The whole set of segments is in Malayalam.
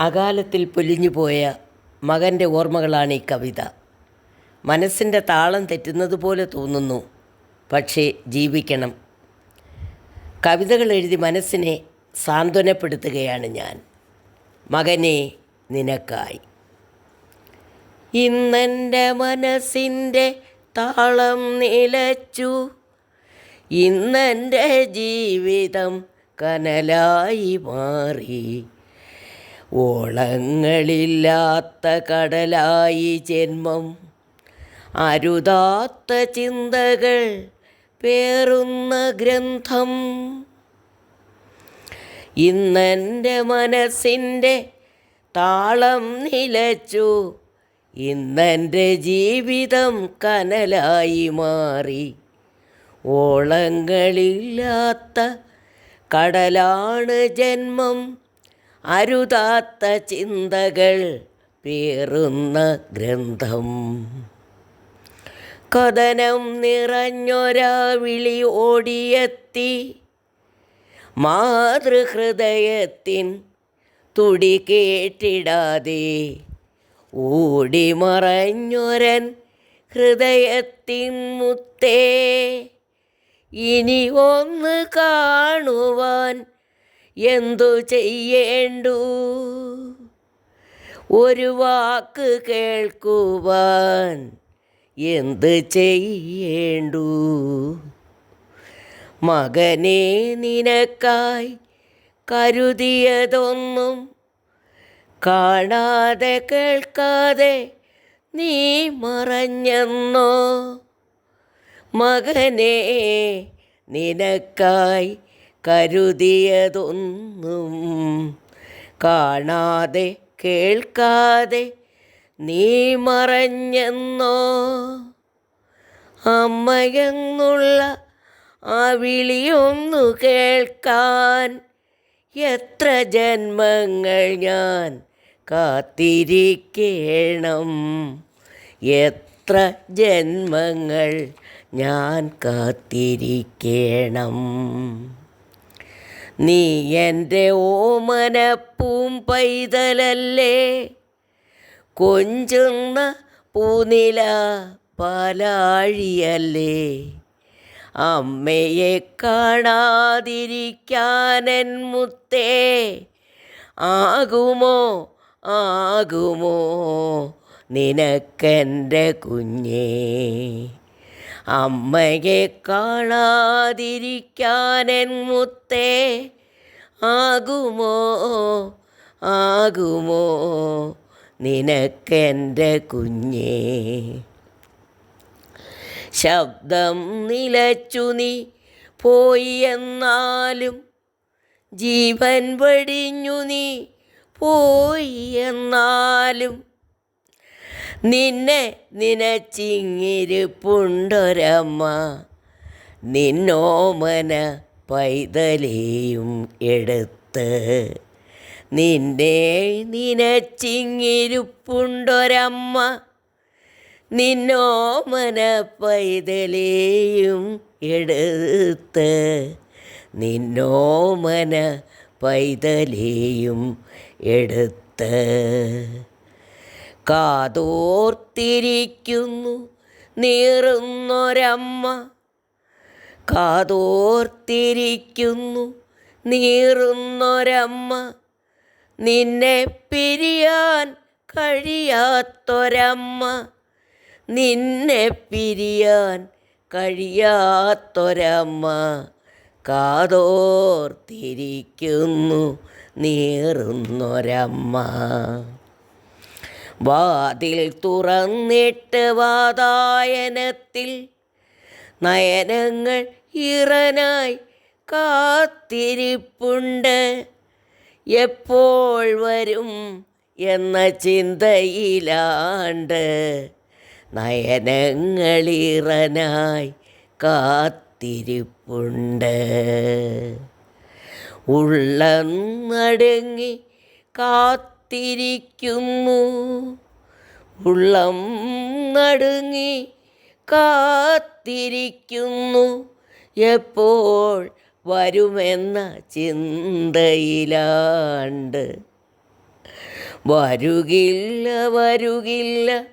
അകാലത്തിൽ പൊലിഞ്ഞുപോയ മകന്റെ ഓർമ്മകളാണ് ഈ കവിത. മനസ്സിന്റെ താളം തെറ്റുന്നത് പോലെ തോന്നുന്നു പക്ഷേ ജീവിക്കണം. കവിതകൾ എഴുതി മനസ്സിനെ സാന്ത്വനപ്പെടുത്തുകയാണ് ഞാൻ. മകനെ നിനക്കായി. ഇന്നെന്റെ മനസ്സിന്റെ താളം നിലച്ചു ഇന്നെന്റെ ജീവിതം കനലായി മാറി. ഓളങ്ങളില്ലാത്ത കടലായി ജന്മം. അരുതാത്ത ചിന്തകൾ പേറുന്ന ഗ്രന്ഥം. ഇന്നെന്റെ മനസ്സിന്റെ താളം നിലച്ചു. ഇന്നെന്റെ ജീവിതം കനലായി മാറി. ഓളങ്ങളില്ലാത്ത കടലാണ് ജന്മം. അരുതാത്ത ചിന്തകൾ പേറുന്ന ഗ്രന്ഥം. കഥനം നിറഞ്ഞൊരാ വിളി ഓടിയെത്തി. മാതൃഹൃദയത്തിൻ തുടി കേട്ടിടാതെ ഓടി മറഞ്ഞൊരൻ ഹൃദയത്തിൻ മുത്തേ. ഇനി ഒന്ന് കാണുവാൻ എന്തു ചെയ്യേണ്ടു? ഒരു വാക്ക് കേൾക്കുവാൻ എന്ത് ചെയ്യേണ്ടു? മകനെ നിനക്കായി കരുതിയതൊന്നും കാണാതെ കേൾക്കാതെ നീ മറഞ്ഞെന്നോ? മകനെ നിനക്കായി കരുതിയതൊന്നും കാണാതെ കേൾക്കാതെ നീ മറഞ്ഞെന്നോ? അമ്മയെന്നുള്ള ആ വിളിയൊന്നു കേൾക്കാൻ എത്ര ജന്മങ്ങൾ ഞാൻ കാത്തിരിക്കണം? എത്ര ജന്മങ്ങൾ ഞാൻ കാത്തിരിക്കണം? നീ എന്റെ ഓമനപ്പൂം പൈതലല്ലേ? കൊഞ്ചുന്ന പൂനില പാലാഴിയല്ലേ? അമ്മയെ കാണാതിരിക്കാനൻ മുത്തേ ആകുമോ ആകുമോ നിനക്കെന്റെ കുഞ്ഞേ? അമ്മയെ കാണാതിരിക്കാനൻ മുത്തേ ആകുമോ ആകുമോ നിനക്കെന്റെ കുഞ്ഞേ? ശബ്ദം നിലച്ചു നീ പോയി എന്നാലും ജീവൻ വെടിഞ്ഞു നീ പോയി എന്നാലും നിന്നെ നിനച്ചിങ്ങിരിപ്പുണ്ടൊരമ്മ. നിന്നോമന പൈതലെയും എടുത്ത്. നിന്നെ നിനച്ചിങ്ങിരിപ്പുണ്ടൊരമ്മ. നിന്നോമന പൈതലെയും എടുത്ത്. നിന്നോമന പൈതലെയും എടുത്ത്. കാതോർത്തിരിക്കുന്നു നീറുന്നൊരമ്മ. കാതോർത്തിരിക്കുന്നു നീറുന്നൊരമ്മ. നിന്നെ പിരിയാൻ കഴിയാത്തൊരമ്മ. നിന്നെ പിരിയാൻ കഴിയാത്തൊരമ്മ. കാതോർത്തിരിക്കുന്നു നീറുന്നൊരമ്മ. വാതിൽ തുറന്നിട്ട് വാതായനത്തിൽ നയനങ്ങൾ ഇറനായി കാത്തിരിപ്പുണ്ട്. എപ്പോൾ വരും എന്ന ചിന്തയിലാണ്ട് നയനങ്ങളിറനായി കാത്തിരിപ്പുണ്ട്. ഉള്ളം നടുങ്ങി കാത്തിരിക്കുന്നു. ഉള്ളം നടുങ്ങി കാത്തിരിക്കുന്നു. എപ്പോൾ വരുമെന്ന ചിന്തയിലാണ്ട്. വരുകില്ല വരുകില്ല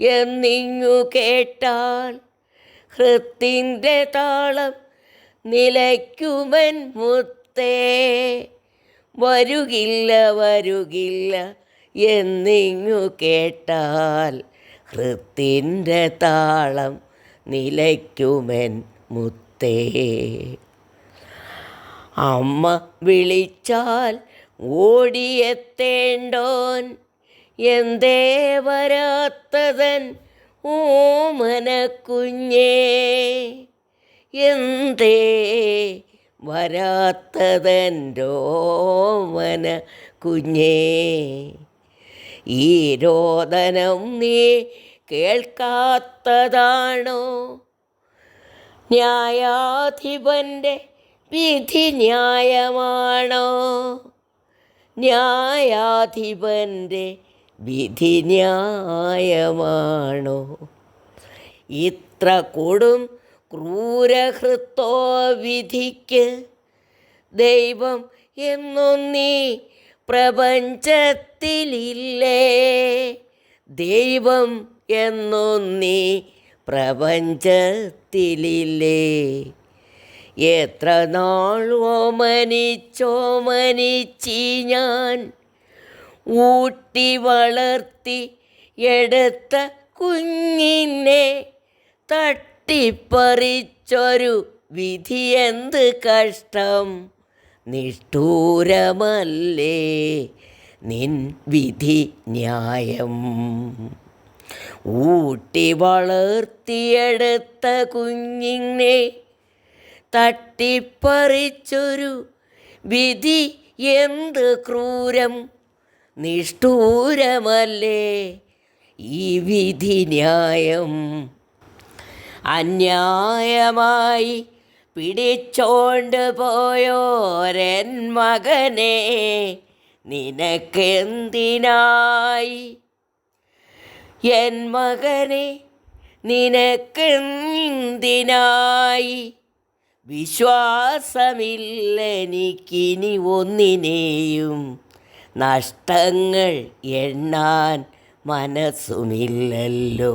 എന്നിങ്ങു കേട്ടാൽ ഹൃത്തിന്റെ താളം നിലയ്ക്കുമൻ മുത്തേ. വരുകില്ല വരുകില്ല എന്നിങ്ങു കേട്ടാൽ ഹൃത്തിന്റെ താളം നിലയ്ക്കുമൻ മുത്തേ. അമ്മ വിളിച്ചാൽ ഓടിയെത്തേണ്ടോൻ എന്തേ വരാത്തതൻ ഓമന കുഞ്ഞേ എന്തേ വരാത്തതന്റോമന കുഞ്ഞേ ഈ രോദനം നീ കേൾക്കാത്തതാണോ? ന്യായാധിപന്റെ വിധി ന്യായമാണോ? ന്യായാധിപന്റെ വിധി ന്യായമാണോ? ഇത്ര കൊടും ക്രൂരഹൃത്തോ വിധിക്ക് ദൈവം എന്നൊന്നീ പ്രപഞ്ചത്തിലില്ലേ? ദൈവം എന്നൊന്നീ പ്രപഞ്ചത്തിലില്ലേ? എത്ര നാൾ ഓമനിച്ചോമനിച്ചി ഞാൻ ഊട്ടി വളർത്തി എടുത്ത കുഞ്ഞിനെ തട്ടിപ്പറിച്ചൊരു വിധി എന്ത് കഷ്ടം? നിഷ്ഠൂരമല്ലേ നിൻ വിധി ന്യായം. ഊട്ടി വളർത്തിയെടുത്ത കുഞ്ഞിനെ തട്ടിപ്പറിച്ചൊരു വിധി എന്ത് ക്രൂരം? നിഷ്ഠൂരമല്ലേ ഈ വിധി ന്യായം. അന്യായമായി പിടിച്ചോണ്ട് പോയോരൻ മകനെ നിനക്കെന്തിനായി? എൻ മകനെ നിനക്കെന്തിനായി? വിശ്വാസമില്ലെനിക്കിനി ഒന്നിനെയും നഷ്ടങ്ങൾ എണ്ണാൻ മനസ്സുമില്ലല്ലോ.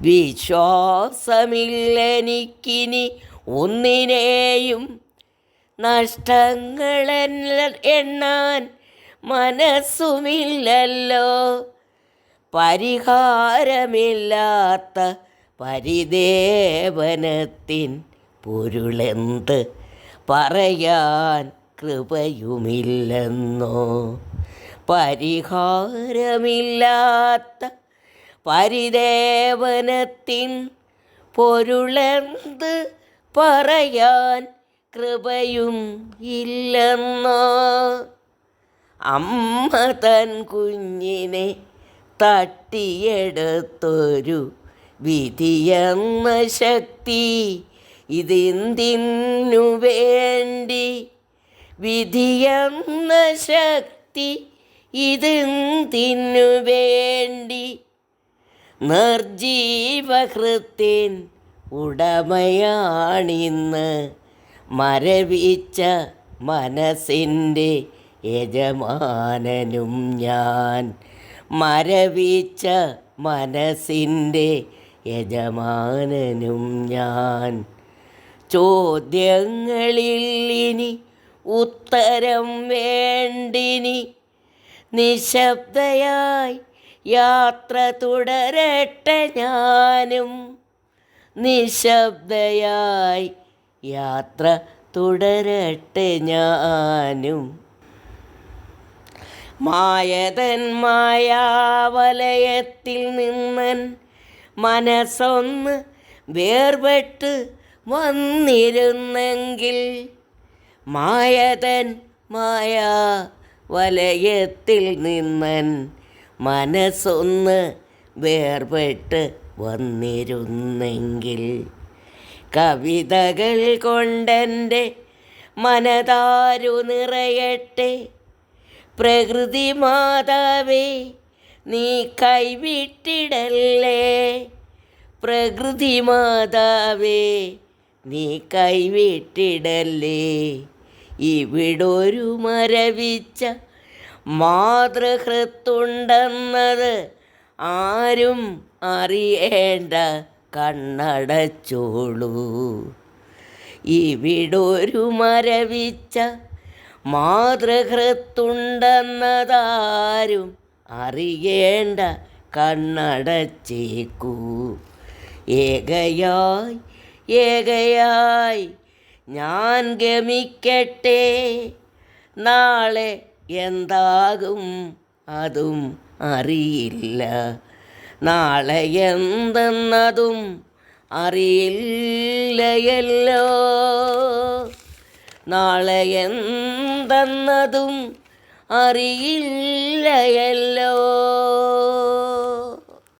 വിശ്വാസമില്ലെനിക്കിനി ഒന്നിനെയും നഷ്ടങ്ങൾ എണ്ണാൻ മനസ്സുമില്ലല്ലോ. പരിഹാരമില്ലാത്ത പരിദേവനത്തിൻ പൊരുളെന്ത് പറയാൻ കൃപയുമില്ലെന്നോ. പരിഹാരമില്ലാത്ത പരിദേവനത്തിൻ പൊരുളെന്ത് പറയാൻ കൃപയും ഇല്ലെന്നോ? അമ്മ തൻ കുഞ്ഞിനെ തട്ടിയെടുത്തൊരു വിധിയെന്ന ശക്തി ഇതിന്തിന്നു വേണ്ടി. വിധിയെന്ന ശക്തി ഇതിന്തിന്നു വേണ്ടി. നിർജീവഹൃത്തിൻ ഉടമയാണിന്ന് മരവിച്ച മനസ്സിന്റെ യജമാനനും ഞാൻ. മരവിച്ച മനസ്സിന്റെ യജമാനനും ഞാൻ. ചോദ്യങ്ങളിൽ ഇനി ഉത്തരം വേണ്ടിനി നിശബ്ദയായി യാത്ര തുടരട്ടെ ഞാനും. നിശബ്ദയായി യാത്ര തുടരട്ടെ ഞാനും. മായതൻ മായാവലയത്തിൽ നിന്നൻ മനസ്സൊന്ന് വേർപെട്ട് വന്നിരുന്നെങ്കിൽ മായതൻ മായാ വലയത്തിൽ നിന്നൻ മനസ്സൊന്ന് വേർപെട്ട് വന്നിരുന്നെങ്കിൽ കവിതകൾ കൊണ്ടെന്റെ മനതാരു നിറയട്ടെ. പ്രകൃതി മാതാവേ നീ കൈവിട്ടിടല്ലേ? പ്രകൃതി മാതാവേ നീ കൈവിട്ടിടല്ലേ? ഇവിടൊരു മരവിച്ച മാതൃഹൃത്തുണ്ടെന്നത് ആരും അറിയേണ്ട കണ്ണടച്ചോളൂ. ഇവിടൊരു മരവിച്ച മാതൃഹൃത്തുണ്ടെന്നതാരും അറിയേണ്ട കണ്ണടച്ചേക്കൂ. ഏകയായി ഏകയായി ഞാൻ ഗമിക്കട്ടെ നാളെ എന്താകും? അതും അറിയില്ല. നാളെ എന്തെന്നതും അറിയില്ലയല്ലോ. നാളെ എന്തെന്നതും അറിയില്ലയല്ലോ.